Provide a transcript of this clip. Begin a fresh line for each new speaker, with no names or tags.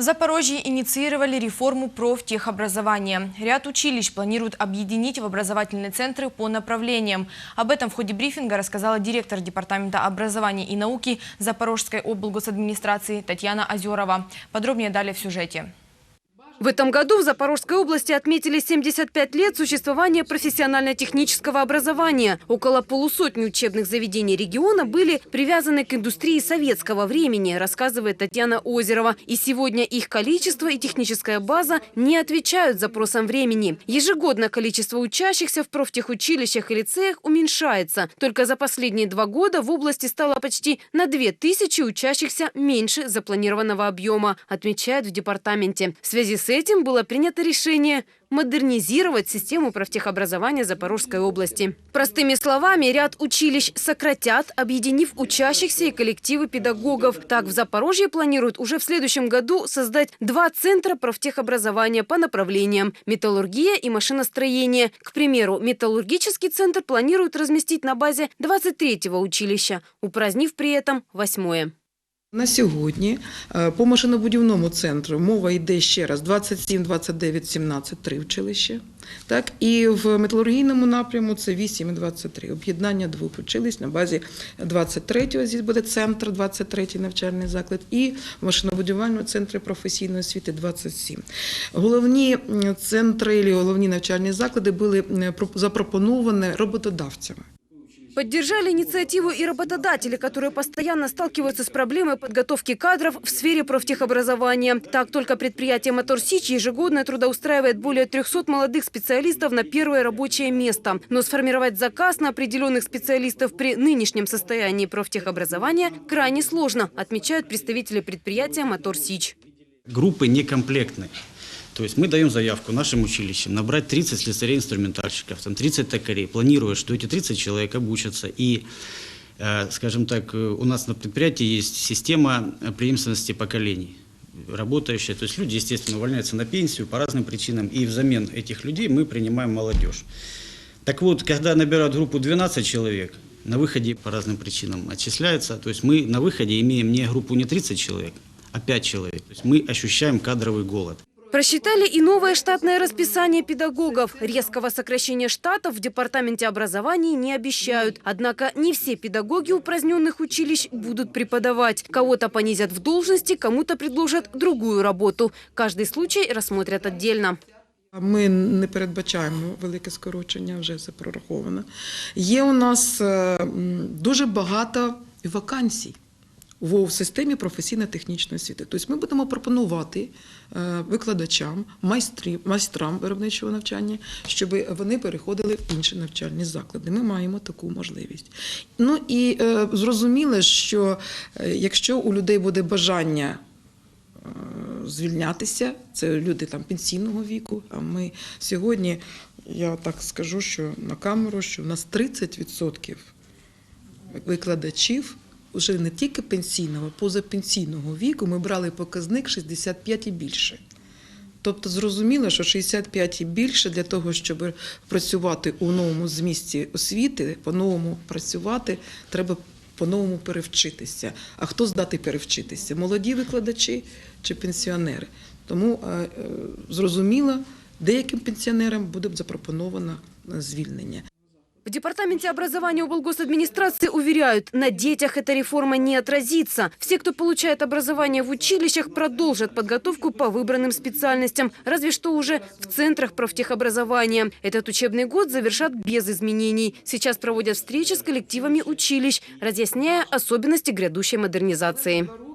В Запорожье инициировали реформу профтехобразования. Ряд училищ планируют объединить в образовательные центры по направлениям. Об этом в ходе брифинга рассказала директор Департамента образования и науки Запорожской облгосадминистрации Татьяна Озерова. Подробнее далее в сюжете.
В этом году в Запорожской области отметили 75 лет существования профессионально-технического образования. Около полусотни учебных заведений региона были привязаны к индустрии советского времени, рассказывает Татьяна Озерова. И сегодня их количество и техническая база не отвечают запросам времени. Ежегодно количество учащихся в профтехучилищах и лицеях уменьшается. Только за последние два года в области стало почти на 2000 учащихся меньше запланированного объема, отмечают в департаменте. В связи с этим было принято решение модернизировать систему профтехобразования Запорожской области. Простыми словами, ряд училищ сократят, объединив учащихся и коллективы педагогов. Так, в Запорожье планируют уже в следующем году создать два центра профтехобразования по направлениям – металлургия и машиностроение. К примеру, металлургический центр планируют разместить на базе 23-го училища, упразднив при этом восьмое.
На сьогодні е, по машинобудівному центру мова йде ще раз 27, 29, 17, три училища. Так, і в металургійному напряму це 8 і 23. Об'єднання двох училищ на базі 23-го, здесь буде центр, 23-й навчальний заклад, і в машинобудівельному центрі професійної освіти 27. Головні центри і головні навчальні заклади були про- запропоновані роботодавцями.
Поддержали инициативу и работодатели, которые постоянно сталкиваются с проблемой подготовки кадров в сфере профтехобразования. Так, только предприятие «Мотор Сич» ежегодно трудоустраивает более 300 молодых специалистов на первое рабочее место. Но сформировать заказ на определенных специалистов при нынешнем состоянии профтехобразования крайне сложно, отмечают представители предприятия «Мотор Сич».
группы некомплектные. То есть мы даем заявку нашим училищам набрать 30 слесарей-инструментальщиков, там 30 токарей, планируя, что эти 30 человек обучатся. И, э, скажем так, у нас на предприятии есть система преемственности поколений работающая. То есть люди, естественно, увольняются на пенсию по разным причинам, и взамен этих людей мы принимаем молодежь. Так вот, когда набирают группу 12 человек, на выходе по разным причинам отчисляется. То есть мы на выходе имеем не группу не 30 человек, а 5 человек. То есть мы ощущаем кадровый голод.
Просчитали и новое штатное расписание педагогов. Резкого сокращения штатов в Департаменте образования не обещают. Однако не все педагоги упраздненных училищ будут преподавать. Кого-то понизят в должности, кому-то предложат другую работу. Каждый случай рассмотрят отдельно.
Ми не передбачаємо велике скорочення, вже це прораховано. Є у нас е, м, дуже багато вакансій В системі професійно-технічної освіти. Тобто ми будемо пропонувати е, викладачам, майстрів, майстрам виробничого навчання, щоб вони переходили в інші навчальні заклади. Ми маємо таку можливість. Ну і е, зрозуміло, що е, якщо у людей буде бажання звільнятися. Це люди там пенсійного віку. А ми сьогодні, я так скажу, що на камеру, що в нас 30% викладачів вже не тільки пенсійного, а позапенсійного віку. Ми брали показник 65 і більше. Тобто зрозуміло, що 65 і більше для того, щоб працювати у новому змісті освіти, по-новому працювати, треба по-новому перевчитися. А хто здатний перевчитися? Молоді викладачі чи пенсіонери? Тому е, е, зрозуміло, деяким пенсіонерам буде запропоновано е, звільнення.
В Департаменте образования облгосадминистрации уверяют, на детях эта реформа не отразится. Все, кто получает образование в училищах, продолжат подготовку по выбранным специальностям, разве что уже в центрах профтехобразования. Этот учебный год завершат без изменений. Сейчас проводят встречи с коллективами училищ, разъясняя особенности грядущей модернизации.